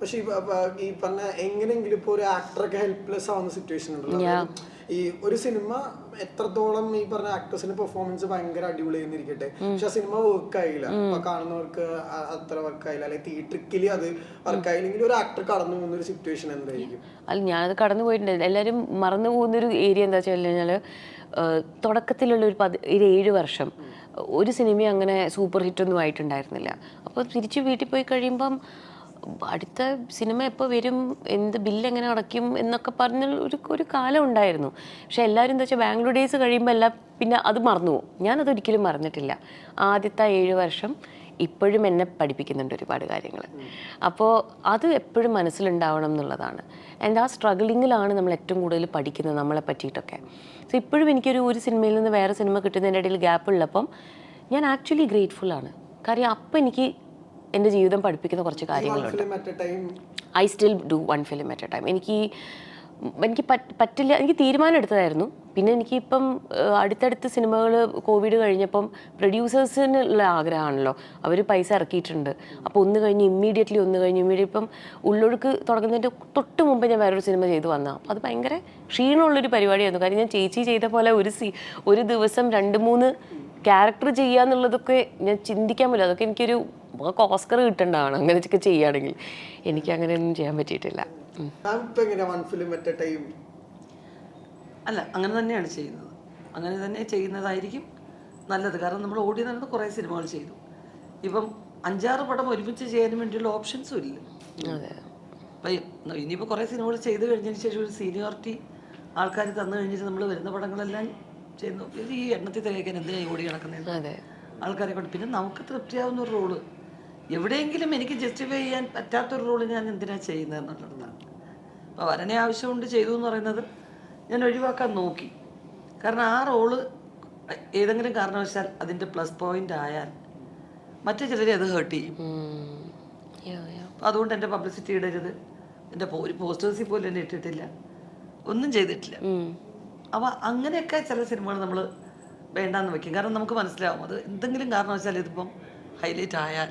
പക്ഷെ ഈ പറഞ്ഞ എങ്ങനെയെങ്കിലും ഇപ്പൊ ഒരു ആക്ടറൊക്കെ ഹെൽപ്ലെസ് ആവുന്ന സിറ്റുവേഷൻ ഉണ്ടല്ലോ. ഈ ഒരു സിനിമ എത്രത്തോളം ഈ പറഞ്ഞ ആക്ടേഴ്സിന്റെ പെർഫോമൻസ് ഭയങ്കര അടിപൊളി എന്നിരിക്കട്ടെ പക്ഷെ ആ സിനിമ വർക്ക് ആയില്ല. അപ്പൊ കാണുന്നവർക്ക് അത്ര വർക്ക് ആയില്ല. അല്ലെങ്കിൽ തിയേറ്ററിക്കലി അത് വർക്ക് ആയില്ലെങ്കിൽ ഒരു ആക്ടർ കടന്നു പോകുന്ന ഒരു സിറ്റുവേഷൻ എന്തായിരിക്കും? അല്ല ഞാനത് കടന്നു പോയിട്ടുണ്ട്. എല്ലാവരും മറന്നു പോകുന്നൊരു ഏരിയ എന്താ വെച്ച് കഴിഞ്ഞാൽ തുടക്കത്തിലുള്ള ഒരു പതി ഒരു ഏഴ് വർഷം ഒരു സിനിമ അങ്ങനെ സൂപ്പർ ഹിറ്റൊന്നും ആയിട്ടുണ്ടായിരുന്നില്ല. അപ്പോൾ തിരിച്ച് വീട്ടിൽ പോയി കഴിയുമ്പം അടുത്ത സിനിമ എപ്പോൾ വരും എന്ത് ബില്ല് എങ്ങനെ അടയ്ക്കും എന്നൊക്കെ പറഞ്ഞ ഒരു ഒരു കാലം ഉണ്ടായിരുന്നു. പക്ഷെ എല്ലാവരും എന്താ വെച്ചാൽ ബാംഗ്ലൂർ ഡേയ്സ് കഴിയുമ്പോൾ എല്ലാം പിന്നെ അത് മറന്നു പോകും. ഒരിക്കലും മറന്നിട്ടില്ല. ആദ്യത്തെ ഏഴ് വർഷം ഇപ്പോഴും എന്നെ പഠിപ്പിക്കുന്നുണ്ട് ഒരുപാട് കാര്യങ്ങൾ. അപ്പോൾ അത് എപ്പോഴും മനസ്സിലുണ്ടാവണം എന്നുള്ളതാണ്. ആൻഡ് ആ സ്ട്രഗിളിങ്ങിലാണ് നമ്മൾ ഏറ്റവും കൂടുതൽ പഠിക്കുന്നത് നമ്മളെ പറ്റിയിട്ടൊക്കെ. സോ ഇപ്പോഴും എനിക്കൊരു ഒരു സിനിമയിൽ നിന്ന് വേറെ സിനിമ കിട്ടുന്നതിന്റെ ഇടയിൽ ഗ്യാപ്പ് ഉള്ളപ്പം ഞാൻ ആക്ച്വലി ഗ്രേറ്റ്ഫുൾ ആണ്. കാര്യം അപ്പം എനിക്ക് എന്റെ ജീവിതം പഠിപ്പിക്കുന്ന കുറച്ച് കാര്യങ്ങളുണ്ട്. I still do one film at a time എനിക്ക് എനിക്ക് പറ്റില്ല. എനിക്ക് തീരുമാനം എടുത്തതായിരുന്നു. പിന്നെ എനിക്കിപ്പം അടുത്തടുത്ത് സിനിമകൾ കോവിഡ് കഴിഞ്ഞപ്പം പ്രൊഡ്യൂസേഴ്സിനുള്ള ആഗ്രഹമാണല്ലോ. അവർ പൈസ ഇറക്കിയിട്ടുണ്ട്. അപ്പോൾ ഒന്ന് കഴിഞ്ഞ് ഇമ്മീഡിയറ്റ്ലി ഒന്ന് കഴിഞ്ഞ് ഇമ്മീഡിയറ്റ് ഇപ്പം ഉള്ളൊഴുക്ക് തുടങ്ങുന്നതിന്റെ തൊട്ട് മുമ്പ് ഞാൻ വേറൊരു സിനിമ ചെയ്തു വന്നാൽ അപ്പോൾ അത് ഭയങ്കര ക്ഷീണമുള്ളൊരു പരിപാടിയായിരുന്നു. കാര്യം ഞാൻ ചേച്ചി ചെയ്ത പോലെ ഒരു സി ഒരു ദിവസം രണ്ട് മൂന്ന് ക്യാരക്ടർ ചെയ്യുക എന്നുള്ളതൊക്കെ ഞാൻ ചിന്തിക്കാൻ പറ്റില്ല. അതൊക്കെ എനിക്കൊരു നമുക്ക് ഓസ്കർ കിട്ടേണ്ടതാണ് അങ്ങനെയൊക്കെ ചെയ്യുകയാണെങ്കിൽ എനിക്ക് അങ്ങനെയൊന്നും ചെയ്യാൻ പറ്റിയിട്ടില്ല. അല്ല അങ്ങനെ തന്നെയാണ് ചെയ്യുന്നത്. അങ്ങനെ തന്നെ ചെയ്യുന്നതായിരിക്കും നല്ലത്. കാരണം നമ്മൾ ഓടി നടന്ന് കുറേ സിനിമകൾ ചെയ്തു. ഇപ്പം അഞ്ചാറ് പടം ഒരുമിച്ച് ചെയ്യാൻ വേണ്ടിയുള്ള ഓപ്ഷൻസും ഇല്ല. അതെ. അപ്പം ഇനിയിപ്പോൾ കുറേ സിനിമകൾ ചെയ്ത് കഴിഞ്ഞതിന് ശേഷം ഒരു സീനിയോറിറ്റി ആൾക്കാർ തന്നു കഴിഞ്ഞിട്ട് നമ്മൾ വരുന്ന പടങ്ങളെല്ലാം ചെയ്യുന്നു. ഈ എണ്ണത്തിൽ തികയ്ക്കാൻ എന്തിനാണ് ഓടി കിടക്കുന്നത് അതെ. ആൾക്കാരെ കൊണ്ട്. പിന്നെ നമുക്ക് തൃപ്തിയാവുന്ന ഒരു റോൾ എവിടെയെങ്കിലും എനിക്ക് ജസ്റ്റിഫൈ ചെയ്യാൻ പറ്റാത്തൊരു റോൾ ഞാൻ എന്തിനാ ചെയ്യുന്നത് എന്നുള്ളതാണ് അപ്പോൾ വരനെ ആവശ്യമുണ്ട് ചെയ്തു എന്ന് പറയുന്നത് ഞാൻ ഒഴിവാക്കാൻ നോക്കി. കാരണം ആ റോൾ ഏതെങ്കിലും കാരണവശാൽ അതിന്റെ പ്ലസ് പോയിന്റ് ആയാൽ മറ്റു ചിലരെ അത് ഹേർട്ട് ചെയ്യും. അതുകൊണ്ട് എന്റെ പബ്ലിസിറ്റി ഇടരുത്. എന്റെ ഒരു പോസ്റ്റേഴ്സിൽ പോലും എന്നെ ഇട്ടിട്ടില്ല. ഒന്നും ചെയ്തിട്ടില്ല. അപ്പോൾ അങ്ങനെയൊക്കെ ചില സിനിമകൾ നമ്മൾ വേണ്ടാന്ന് വെക്കും. കാരണം നമുക്ക് മനസ്സിലാവും. അത് എന്തെങ്കിലും കാരണവശാൽ ഇതിപ്പം ഹൈലൈറ്റ് ആയാൽ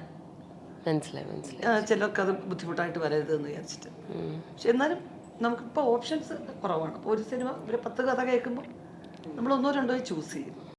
മനസ്സിലായി മനസ്സിലായി. ചിലർക്ക് അത് ബുദ്ധിമുട്ടായിട്ട് വരരുതെന്ന് വിചാരിച്ചിട്ട്. പക്ഷെ എന്നാലും നമുക്കിപ്പോൾ ഓപ്ഷൻസ് കുറവാണ്. ഒരു സിനിമ ഒരു പത്ത് കഥ കേൾക്കുമ്പോൾ നമ്മൾ ഒന്നോ രണ്ടോ ചൂസ് ചെയ്യും.